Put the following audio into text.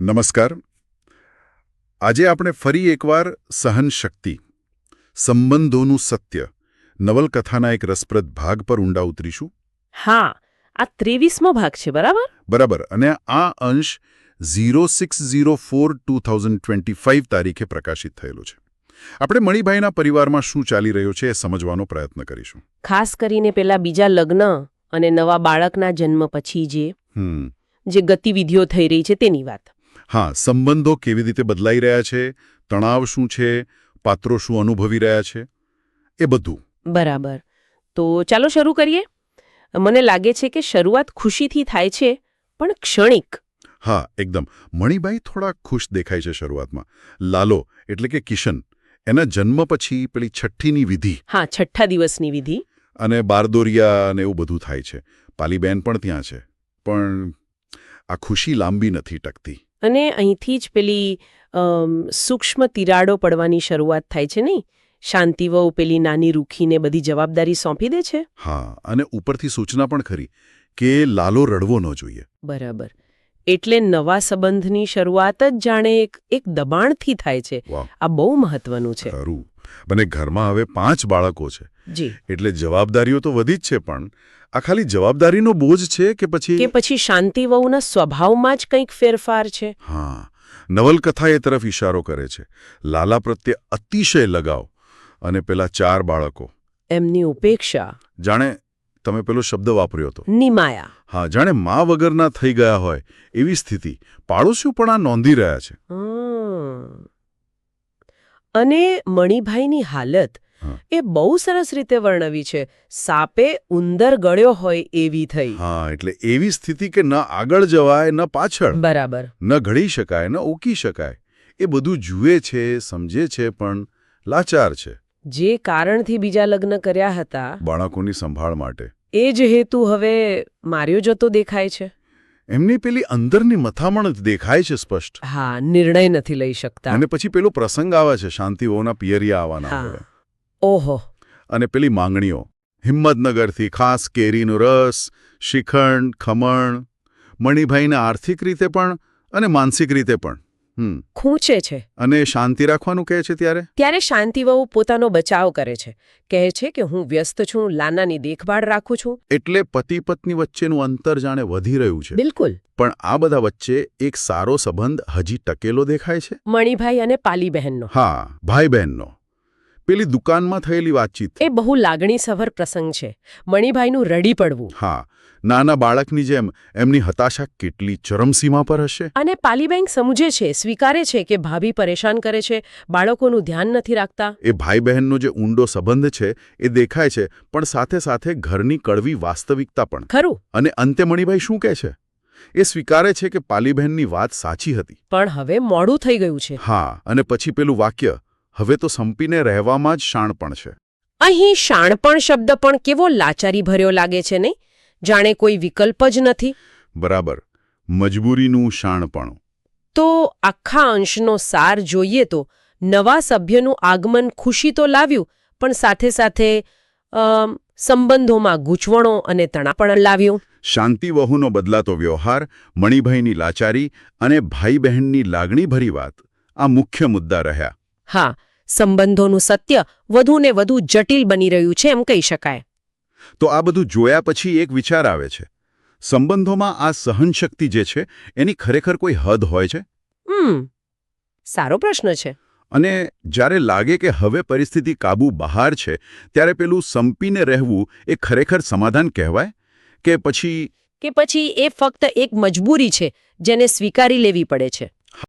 નમસ્કાર. આજે આપણે ફરી એકવાર સહનશક્તિ સંબંધોનું સત્ય નવલકથાના એક રસપ્રદ ભાગ પર ઊંડા ઉતરીશું. હા આ ત્રેવીસમો ભાગ છે બરાબર? બરાબર. અને આ અંશ zero six zero four two thousand twenty five તારીખે પ્રકાશિત થયેલો છે. આપણે મણિભાઈના પરિવારમાં શું ચાલી રહ્યો છે એ સમજવાનો પ્રયત્ન કરીશું. ખાસ કરીને પેલા બીજા લગ્ન અને નવા બાળકના જન્મ પછી જે જે ગતિવિધિઓ થઈ રહી છે તેની વાત. હા સંબંધો કેવી રીતે બદલાઈ રહ્યા છે? તણાવ શું છે? પાત્રો શું અનુભવી રહ્યા છે? એ બધું. બરાબર. તો ચાલો શરૂ કરીએ. મને લાગે છે કે શરૂઆત ખુશીથી થાય છે પણ ક્ષણિક. હા એકદમ. મણિભાઈ થોડા ખુશ દેખાય છે શરૂઆતમાં. લાલો એટલે કે કિશન એના જન્મ પછી પેલી છઠ્ઠીની વિધિ. હા છઠ્ઠા દિવસની વિધિ. અને બારદોરિયા અને એવું બધું થાય છે. પાલીબેન પણ ત્યાં છે. પણ આ ખુશી લાંબી નથી ટકતી. અને અહીંથી જ પેલી સૂક્ષ્મ તિરાડો પડવાની શરૂઆત થાય છે નહીં? શાંતિવહુ પેલી નાની રૂખીને બધી જવાબદારી સોંપી દે છે? હા અને ઉપરથી સૂચના પણ ખરી કે લાલો રડવો ન જોઈએ. બરાબર. એટલે નવા સંબંધની શરૂઆત જ જાણે એક એક દબાણથી થાય છે. આ બહુ મહત્વનું છે. ખરું. અને ઘરમાં હવે પાંચ બાળકો છે. એટલે જવાબદારીઓ તો વધી જ છે પણ આ ખાલી જવાબદારીનો બોજ છે કે પછી કે પછી શાંતિવહુના સ્વભાવમાં જ કંઈક ફેરફાર છે? હા. નવલકથા એ તરફ ઇશારો કરે છે. લાલા પ્રત્યે અતિશય લગાવ અને પેલા ચાર બાળકો. એમની ઉપેક્ષા. જાણે તમે પેલો શબ્દ વાપર્યો હતો. નિમાયા. હા જાણે મા વગરના થઈ ગયા હોય એવી સ્થિતિ. પાડોશીઓ પણ આ નોંધી રહ્યા છે. અને મણિભાઈની હાલત એ બહુ સરસ રીતે વર્ણવી છે. સાપે ઉંદર ગળ્યો હોય એવી થઈ. હા એટલે એવી સ્થિતિ કે ન આગળ જવાય ન પાછળ. બરાબર. ન ઘડી શકાય ન ઓકી શકાય. એ બધું જુએ છે સમજે છે પણ લાચાર છે. જે કારણથી બીજા લગ્ન કર્યા હતા બાળકોની સંભાળ માટે. એ જ હેતુ હવે માર્યો જતો દેખાય છે. એમની પેલી અંદરની મથામણ જ દેખાય છે સ્પષ્ટ. હા નિર્ણય નથી લઈ શકતા. અને પછી પેલો પ્રસંગ આવે છે શાંતિઓના પિયરિયા આવવાના. ઓહો. અને પેલી માંગણીઓ. હિંમતનગરથી ખાસ કેરીનો રસ શ્રીખંડ ખમણ મણિભાઈને આર્થિક રીતે પણ અને માનસિક રીતે પણ. ખૂંચે છે. અને શાંતિ રાખવાનું કહે છે ત્યારે? ત્યારે શાંતિવહુ પોતાનો બચાવ કરે છે. કહે છે કે હું વ્યસ્ત છું લાનાની દેખભાળ રાખું છું. એટલે પતિ પત્ની વચ્ચેનું અંતર જાણે વધી રહ્યું છે. બિલકુલ. પણ આ બધા વચ્ચે એક સારો સંબંધ હજી ટકેલો દેખાય છે? મણિભાઈ અને પાલીબહેનનો હા ભાઈ બહેનનો. પેલી દુકાનમાં થયેલી વાતચીત. એ બહુ લાગણીસભર પ્રસંગ છે. મણિભાઈનું રડી પડવું. હા નાના બાળકની જેમ એમની હતાશા કેટલી ચરમસીમા પર હશે? અને પાલીબેન સમજે છે સ્વીકારે છે કે ભાભી પરેશાન કરે છે બાળકોનું ધ્યાન નથી રાખતા. એ ભાઈ બહેનનો જે ઊંડો સંબંધ છે એ દેખાય છે પણ સાથે સાથે ઘરની કડવી વાસ્તવિકતા પણ. ખરું. અને અંતે મણિભાઈ શું કહે છે? એ સ્વીકારે છે કે પાલીબહેનની વાત સાચી હતી. પણ હવે મોડું થઈ ગયું છે. હા અને પછી પેલું વાક્ય હવે તો સંપીને રહેવામાં જ શાણપણ છે. અહીં શાણપણ શબ્દ પણ કેવો લાચારી ભર્યો લાગે છે નહીં જાણે કોઈ વિકલ્પ જ નથી. બરાબર. મજબૂરીનું શાણપણ. તો આખા અંશનો સાર જોઈએ તો. નવા સભ્યનું આગમન ખુશી તો લાવ્યું પણ સાથે સાથે સંબંધોમાં ગૂંચવણો અને તણાપણ લાવ્યું. શાંતિ વહુનો બદલાતો વ્યવહાર મણિભાઈની લાચારી અને ભાઈ બહેનની લાગણીભરી વાત આ મુખ્ય મુદ્દા રહ્યા. હા સંબંધોનું સત્ય વધુ ને વધુ જટિલ બની રહ્યું છે એમ કહી શકાય. તો આ બધું જોયા પછી એક વિચાર આવે છે. સંબંધોમાં આ સહનશક્તિ જે છે એની ખરેખર કોઈ હદ હોય છે? હમ સારો પ્રશ્ન છે. અને જ્યારે લાગે કે હવે પરિસ્થિતિ કાબુ બહાર છે ત્યારે પેલું સંપીને રહેવું એ ખરેખર સમાધાન કહેવાય? કે પછી કે પછી એ ફક્ત એક મજબૂરી છે જેને સ્વીકારી લેવી પડે છે?